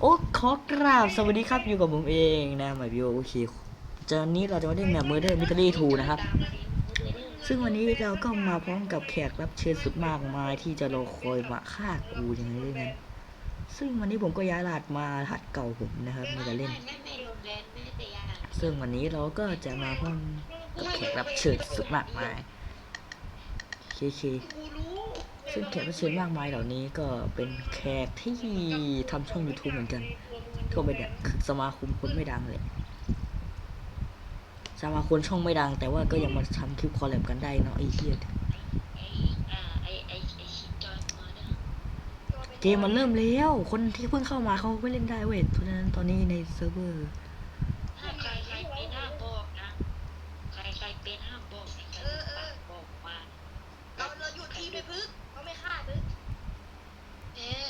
โอ้ขอกราบสวัสดีครับอยู่กับผมเองนะหมายวิวโอเคจานนี้เราจะมาเล่นแบบ Murder Mystery 2 นะครับ ซึ่งวันนี้เราก็มาพร้อมกับแขกรับเชิญสุดมากมายที่จะรอคอยมาฆ่ากูอย่างไรนั้นซึ่งวันนี้ผมก็ย้ายรหัสมาหัสเก่าผมนะครับมาจะเล่น ซึ่งวันนี้เราก็จะมาพร้อมกับแขกรับเชิญสุดมากมายเคเค ซึ่งแขกรับเชิญมากมายเหล่านี้ก็เป็นแขกที่ทำช่อง YouTube เหมือนกันก็เป็นสมาคมคนไม่ดังเลยสมาคมช่องไม่ดัง แต่ว่าก็ยังมาทำคลิปคอลแลบกันได้เนาะไอ้เหี้ยไอ้อ่าไอ้ไอ้ไอ้ชินจอยมาเนี่ยเกมมันเริ่มแล้ว คนที่เพิ่งเข้ามาเขาไม่เล่นได้เว้ยเพราะฉะนั้นตอนนี้ในเซิร์ฟเวอร์ ถ้าใครใครเป็นห้ามบอกนะ ใครใครเป็นห้ามบอกใครใครปากบอกมา เราเราอยู่ทีมด้วยพึกเขาไม่ฆ่าพึก เอ๊ะ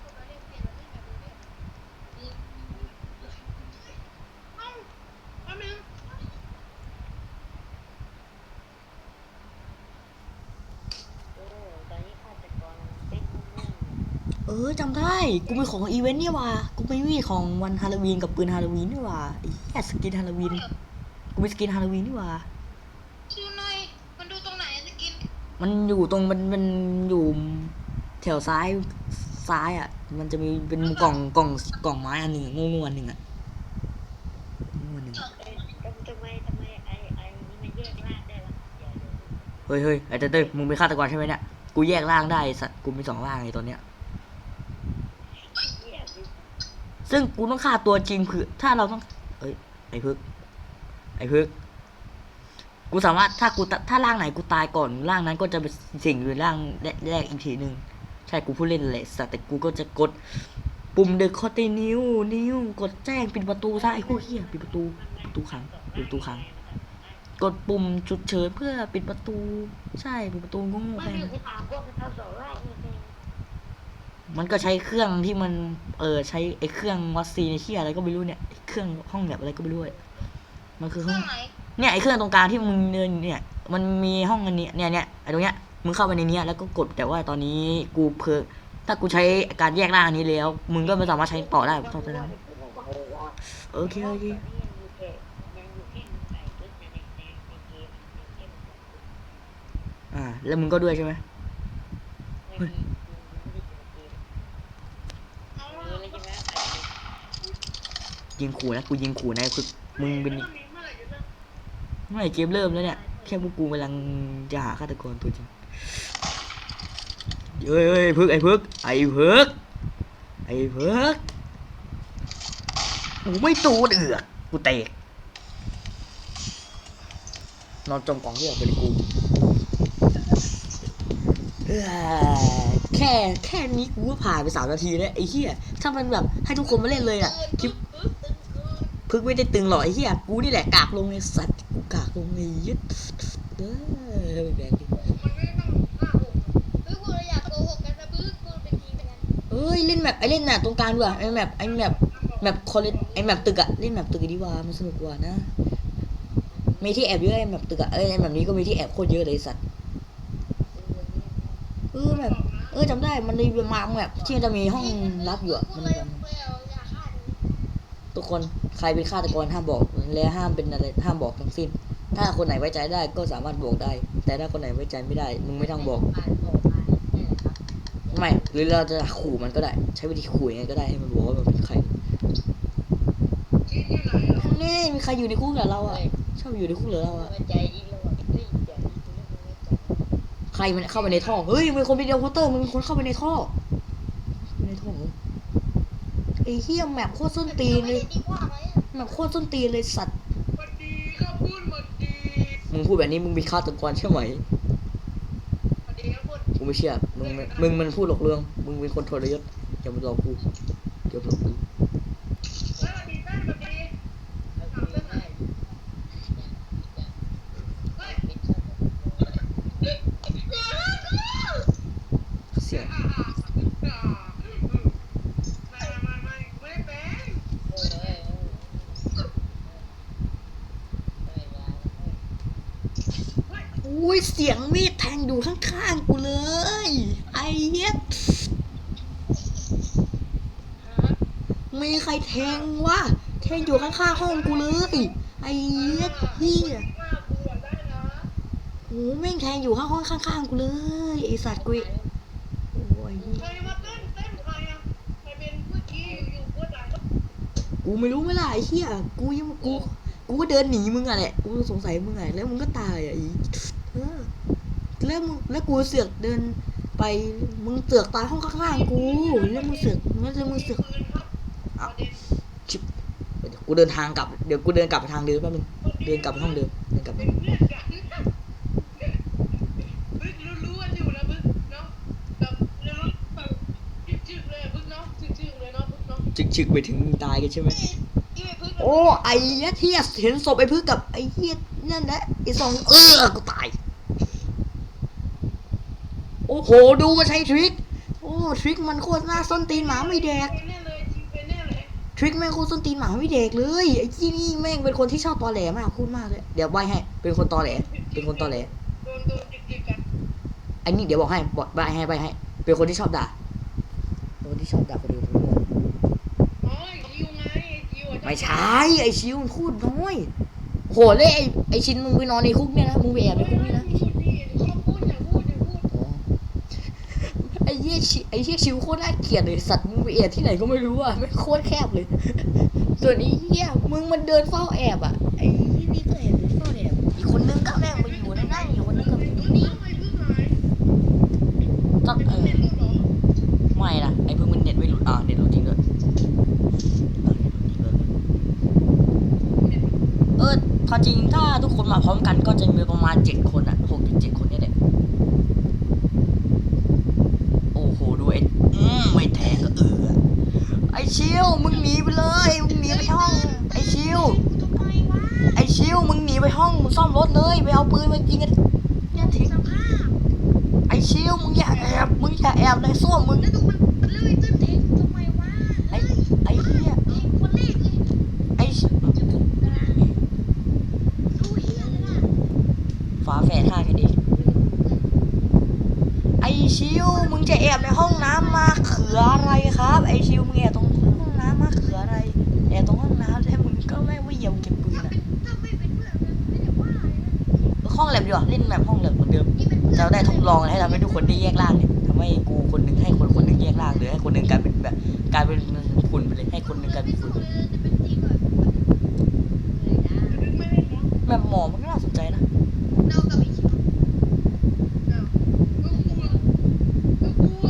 เราเล่นเปลี่ยนเราเล่นแบบนี้เอ้าแป๊บนึง โอ้ตอนนี้ฆาตกรเป็นนึ่ง เออจำได้ กูมีของอีเวนต์นี่ว่ะกูไม่มีของวันฮาโลวีนกับปืนฮาโลวีนนี่ว่ะไอ้เหี้ยสกินฮาโลวีน กูมีสกินฮาโลวีนนี่ว่ะดูหน่อยมันดูตรงไหนจะกิน มันอยู่ตรงมันมันอยู่แถวซ้ายซ้ายอะ มันจะมีเป็นกล่องกล่องกล่องไม้อันหนึ่งงูงูอันหนึ่งอะงูอันหนึ่งเอ๊ะทำทำไมทำไมไอ้ไอ้นี่มันแยกล่างได้วะเดี๋ยวเดี๋ยวเฮ้ยเฮ้ยไอ้เต้ยเต้ยมึงเป็นฆาตกรใช่ไหมเนี่ย กูแยกร่างได้ไอ้สัตว์กูมีสองร่างไอ้ตัวเนี้ยเหี้ยดิ ซึ่งกูต้องฆ่าตัวจริงเผื่อถ้าเราต้องเอ้ยไอ้พึก ไอ้พึก กูสามารถถ้ากูถ้าร่างไหนกูตายก่อนร่างนั้นก็จะเป็นสิ่งหรือร่างแรกอีกทีหนึ่งใช่กูพูดเล่นแหละสัตว์แต่กูก็จะกด ปุ่มเดอะคอตินิวนิวกดแจ้งปิดประตูซะไอ้พวกเหี้ยปิดประตูประตูขังปิดประตูขัง กดปุ่มฉุกเฉินเพื่อปิดประตู ใช่ปิดประตูงงๆไม่แค่ มีนั้นกูถามพวกมันทำสองร่างนี่เองมันก็ใช้เครื่องที่มัน เออใช้ไอ้เครื่องวัคซีนไอ้เหี้ยอะไรก็ไม่รู้เนี่ยไอ้เครื่องห้องแบบอะไรก็ไม่รู้อะมันคือเคห้รื่อองงไหนเนี่ยไอ้เครื่องตรงกลางที่มึงเดินเนี่ย มันมีห้องอันนี้เนี่ยเนี่ยไอ้ตรงเนี้ยมึงเข้าไปในเนี้ยแล้วก็กดแต่ว่าตอนนี้กูเพอถ้ากูใช้การแยกร่างอันนี้แล้ว มึงก็ไม่สามารถใช้ต่อได้เพราะฉะนั้นโอเคโอเคอ่าแล้วมึงก็ด้วยใช่ไหม เอาละ ยิงขู่นะกูยิงขู่นะคือมึงเป็นเมื่อไหร่เกมเริ่มแล้วเนี่ยแค่พวกกูกำลังจะหาฆาตกรตัวจริงเฮ้ยเฮ้ยพึกไอ้พึกไอ้พึกไอ้พึกกูไม่ตูดเอือกกูเตะนอนจมกองเรียกไปเลยกูแค่แค่นี้กูก็ผ่านไปสามนาทีแล้วไอ้เหี้ยถ้ามันแบบให้ทุกคนมาเล่นเลยอะคลิป พึกตึงไม่ได้ตึงหรอกไอ้เหี้ยกูนี่แหละกากลงในสัตว์กูกากลงในยึดเด้อแบกดิมันไม่ต้อเอ้ยเล่นแมปไอ้เล่นน่ะตรงกลางดีกว่าไอ้แมปไอ้แมปแมปคอลเลไอ้แมปตึกอะเล่นแมปตึกดีกว่ามันสนุกกว่านะมีที่แอบเยอะไอ้แมปตึกอะเอ้ยไอ้แมปนี้ก็มีที่แอบโคตรเยอะเลยสัตว์เออแบบเออจำได้มันมีประมาแบบที่มันจะมีห้องลับอยู่อะมันเลมี คนใครเป็นฆาตกรห้ามบอกและห้ามเป็นอะไรห้ามบอกทั้งสิ้น ถ้าคนไหนไว้ใจได้ก็สามารถบอกได้ แต่ถ้าคนไหนไว้ใจไม่ได้มึงไม่ต้องบอกไม่หรือเราจะขู่มันก็ได้ ใช้วิธีขู่ยังไงก็ได้ให้มันบอกว่ามันเป็นใครที่ที่ไหนอะนี่มีใครอยู่ในคุกเหรอเราอะชอบอยู่ในคุกเหรอเราอะใจอีกแล้วอะเฮ้ยเดี๋ยวนี้กูเล่นไม่ใจใครมันเข้าไปในท่อเฮ้ยมีคนเป็นเดลโคเตอร์มันมีคนเข้าไปในท่อเข้าไปในท่อ ไอ้เฮียแมปโคตรส้นตีนเลยดีกว่าไหมอะแมปโคตรส้นตีนเลยสัตว์สวัสดีครับพูดสวัสดีมึงพูดแบบนี้มึงเป็นฆาตกรใช่ไหมสวัสดีครับพูดกูไม่เชื่อมึงมันมึงมันพูดหลอกลวงมึงเป็นคนทรยศอย่ามาหลอกกูอย่ามาหลอกกู สวัสดีต้นสวัสดี เอาคุยได้เป็นชาติ เสียง อ่าอ่าอ่าไม่ไม่ไม่ไม่ไม่เป็น เออเออ อุ้ยเสียงมีดแทงอยู่ข้างๆกูเลย ไอ้เหี้ยมีใครแทงวะแทงอยู่ข้างๆห้องกูเลย ไอ้เหี้ยเฮียหน้ากูอะได้นะโอ้แม่งแทงอยู่ข้างห้องข้างๆกูเลยไอสัตว์กูโอ้ยใครมาเต้นเต้นใครอะใครเป็นเมื่อกี้อยู่ๆก็ด่ากูไม่รู้ไม่ล่ะไอ้เหี้ยกูยังกูกูก็เดินหนีมึงอะแหละ กูสงสัยมึงอะแล้วมึงก็ตายอะอี แล้วมึงแล้วกูเสือกเดินไปมึงเสือกตายห้องข้างๆกูแล้วมึงเสือกแล้วมึงเสือกปืนครับอ้าวชิบกูเดินทางกลับเดี๋ยวกูเดินกลับไปทางเดิมแป๊บนึงเดินกลับไปห้องเดิมเดินกลับไปเป็นเพื่อนกันบึกรู้ๆกันอยู่นะบึกเนาะแบบรู้ๆแบบจึกๆเลยอะบึกเนาะจึกๆเลยเนาะบึกเนาะชึกๆไปถึงมึงตายกันใช่ไหมอีไอ้บึกโอ้ไอ้เหี้ยเทียเห็นศพไอ้พึ่งกับไอ้เหี้ยนั่นแหละไอ้สองเออกูตายโอ้โห ดูมันใช้ทริค โอ้ ทริคมันโคตรน่าส้นตีนหมาไม่แดกไปแน่เลยจริงไปแน่เลยทริคแม่งโคตรส้นตีนหมาไม่แดกเลย ไอ้ที่นี่แม่งเป็นคนที่ชอบตอแหลมากพูดมากเลย เดี๋ยวใบให้ เป็นคนตอแหล เป็นคนตอแหลโดนโดนจิกๆกันไอ้นี่เดี๋ยวบอกให้บอกใบให้ใบให้ เป็นคนที่ชอบด่าเป็นคนที่ชอบด่าคนอื่นพูดน้อยอ๋อคิวไงคิวอะไม่ใช่ไอ้ชิวมันพูดน้อย โหเลยไอ้ไอ้ชินมึงไปนอนในคุกเนี่ยนะ มึงไปแอบในคุกเนี่ยนะ พูดดิเขาพูดอย่าพูดอย่าพูด ไอ้เหี้ยชิไอ้เหี้ยชิวโคตรน่าเกลียดเลยสัตว์มึงไปแอบที่ไหนก็ไม่รู้อะไม่งโคตรแคบเลย ส่วนไอ้เหี้ยมึงมันเดินเฝ้าแอบอะไอ้นี่นี่ก็แอบเดินเฝ้าแอบอีกคนนึงก็แม่งมาอยู่ในนั่นอีกคนนึงก็อยู่นี่ทำไมเพิ่งหายต้องเออเป็นเรื่องเหรอไม่นะไอ้เพิ่งมันเน็ตไม่หลุดอ่าเน็ตหลุดจริงด้วยอ่าเน็ตหลุดจริงด้วยเออความจริงถ้าทุกคนมาพร้อมกันก็จะมีประมาณเจ็ดคนอะหกถึงเจ็ดคนเนี่ยแหละโอ้โหดูไอ้อืมไม่แทงก็เออไอ้ ชิวมึงหนีไปเลยมึงหนีไปห้อง ไอ้ชิวทำไมวะไอ้ชิวมึงหนีไปห้องมึงซ่อมรถเลยไปเอาปืนมายิงกันอย่าทิ้งสภาพไอ้ชิวมึงอย่าแอบมึงอย่าแอบในส้วมมึง ได้ว่าเลยนะห้องแลบดีกว่าเล่นแบบห้องแลบเหมือนเดิมเป็นเพื่อนจะได้ทดลองให้ทำให้ทุกคนได้แยกร่างเนี่ยทำให้กูคนหนึ่งให้คนคนหนึ่งแยกร่างหรือให้คนหนึ่งกลายเป็นแบบกลายเป็นฝุ่นไปเลยให้คนหนึ่งกลายเป็นฝุ่นจะเป็นจริงแบบเลยนะไม่ได้นะแบบหมอมันก็น่าสนใจนะ เรากับอีกชิวอ้าวกูกลัวกูกลัว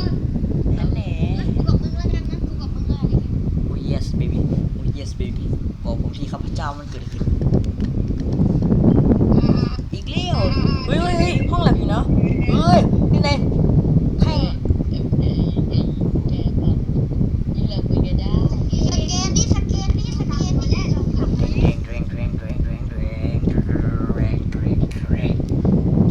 นั่นแหละ งั้นกูกับมึงแล้วกันงั้นกูกับมึงแล้วกัน โอ้ yes baby โอ้ yes baby บอกผมที่ข้าพเจ้ามันเกิดอะไรขึ้น อีกแล้วเฮ้ยเฮ้ยเฮ้ยห้องแลบอยู่นะ เฮ้ย นี่ไงแท่ง สแกนดิสแกนดิสแกนดิ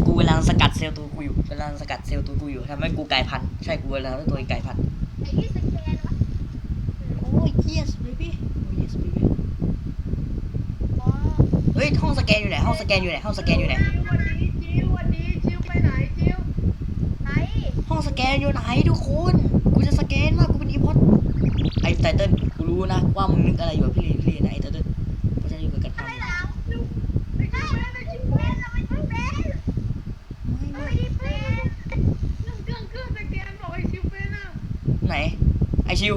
กูกำลังสกัดเซลล์ตัวกูอยู่กำลังสกัดเซลล์ตัวกู อยู่ทำให้กูกลายพันธุ์ใช่กูกำลังให้ตัวเองกลายพันธุ์ไอ้ที่สแกนวะโอ้ย yes baby โอ้ย yes baby ว้าเฮ้ยห้องสแกนอยู่ไหนห้องสแกนอยู่ไหนห้องสแกนอยู่ไหนวันนี้จิววันนี้จิวไปไหนจิวไหนห้องสแกนอยู่ไหนทุกคนกูจะสแกนว่ากูเป็นอีพอดไอ้ไตเติ้ลกูรู้นะว่ามึงนึกอะไรอยู่อะพี่ลีพี่ลีนะไอ้ไตเติ้ล ไหน ไอชิว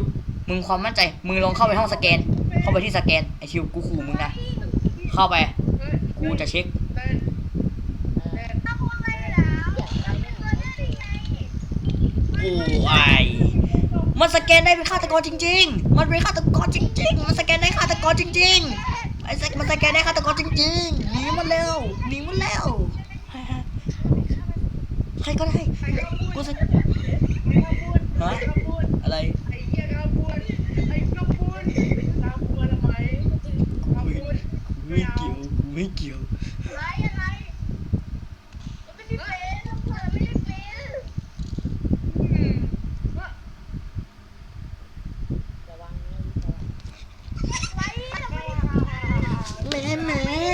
มึงความมั่นใจ มึงลองเข้าไปห้องสแกน เข้าไปที่สแกน ไอชิว กูขู่มึงนะ เข้าไป กูจะเช็คเป็นเป็นถ้าพูดอะไรแล้วไม่เคยได้ยังไงโอ้ยมันสแกนได้เป็นฆาตกรจริง ๆ มันเป็นฆาตกรจริง ๆ มันสแกนได้ฆาตกรจริง ๆ ไอ้สมันสแกนได้ฆาตกรจริงๆ หนีมันเร็ว หนีมันเร็ว ใครก็ได้ กูสใค อะไรไอ้เหี้ยก็พูดไอ้ก็พูดตามพูดทำไมตามพูดไม่เกี่ยวไม่เกี่ยวอะไรอะไรไม่ได้เป็นเราไม่ได้เป็นอืมระวังนะไรทำไมแม่แม่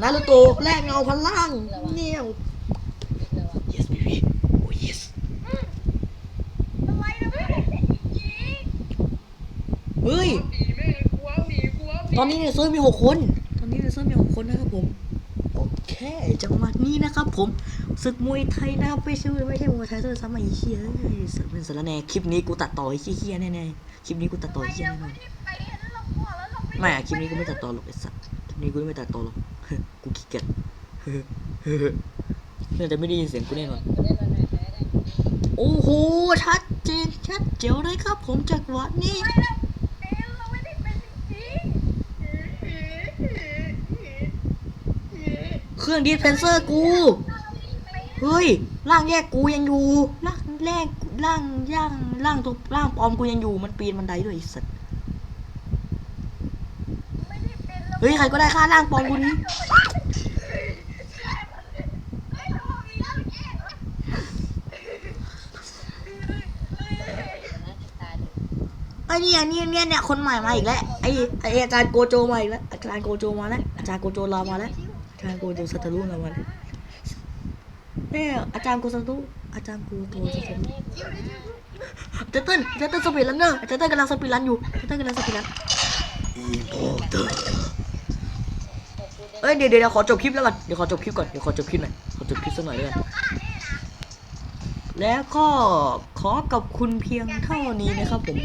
นารูโตะแลกเงาพันล่างเนี่ย yes baby oh yes ทำไมเราไม่ได้ยิง เฮ้ย หนีแม่งกลัวหนีกลัวหนี ตอนนี้ในเซิร์ฟมีหกคน ตอนนี้ในเซิร์ฟมีหกคนนะครับผมโอเคจังหวะนี้นะครับผมศึกมวยไทยนะครับไม่ใช่ไม่ใช่มวยไทยด้วยซ้ำไอ้เหี้ยเอ้ยสัตว์เป็นสารแหน่คลิปนี้กูตัดต่อไอ้เหี้ยๆแน่ๆคลิปนี้กูตัดต่อทำไมไอ้เหี้ยเราแน่ไม่ได้ไปแล้วเรากลัวแล้วเราไม่ๆไม่อะคลิปนี้กูไม่ตัดต่อหรอกไอ้สัตว์คลิปนี้กูไม่ตัดต่อหรอกกูขี้เกียจน่าจะไม่ได้ยินเสียงกูแน่นอนโอ้โหชัดเจนชัดเจ๋วเลยครับ ผมจากงหวัดนี้ ไม่เราเอ๊ะเราไม่ได้เป็นจริง เครื่องดีสเพนเซอร์กูเฮ้ยร่างแยกกูยังอยู่ร่างแรกร่างย่างร่างตัวร่างปลอมกูยังอยู่มันปีนบันไดด้วยไอ้สัตว์ไม่ได้เฮ้ยใครก็ได้ฆ่าร่างปลอมกูนี้ไอ้เนี่ยเนี่ยเนี่ยเนี่ยคนใหม่มาอีกแล้วไอ้ไอ้อาจารย์โกโจมาอีกแล้วอาจารย์โกโจมาแล้วอาจารย์โกโจลามาแล้ว จารย์โกโจสัตรุมาแล้วเนี่อาจารย์โกสัตรุอาจารย์โกโจสัตรุเจเติ้ลเจเติ้ลสปีดรันเนอร์เจเติ้ลกำลังสปีดรันอยู่เจเติ้ลกำลังสปีดรันอีโพเตอร์เอ้ยเดี๋ยวเดี๋ยวขอจบคลิปแล้วก่อนเดี๋ยวขอจบคลิปก่อนเดี๋ยวขอจบคลิปหน่อยขอจบคลิปสักหน่อยด้วยกันแล้วก็ขอขอบคุณเพียงเท่านี้นะครับผม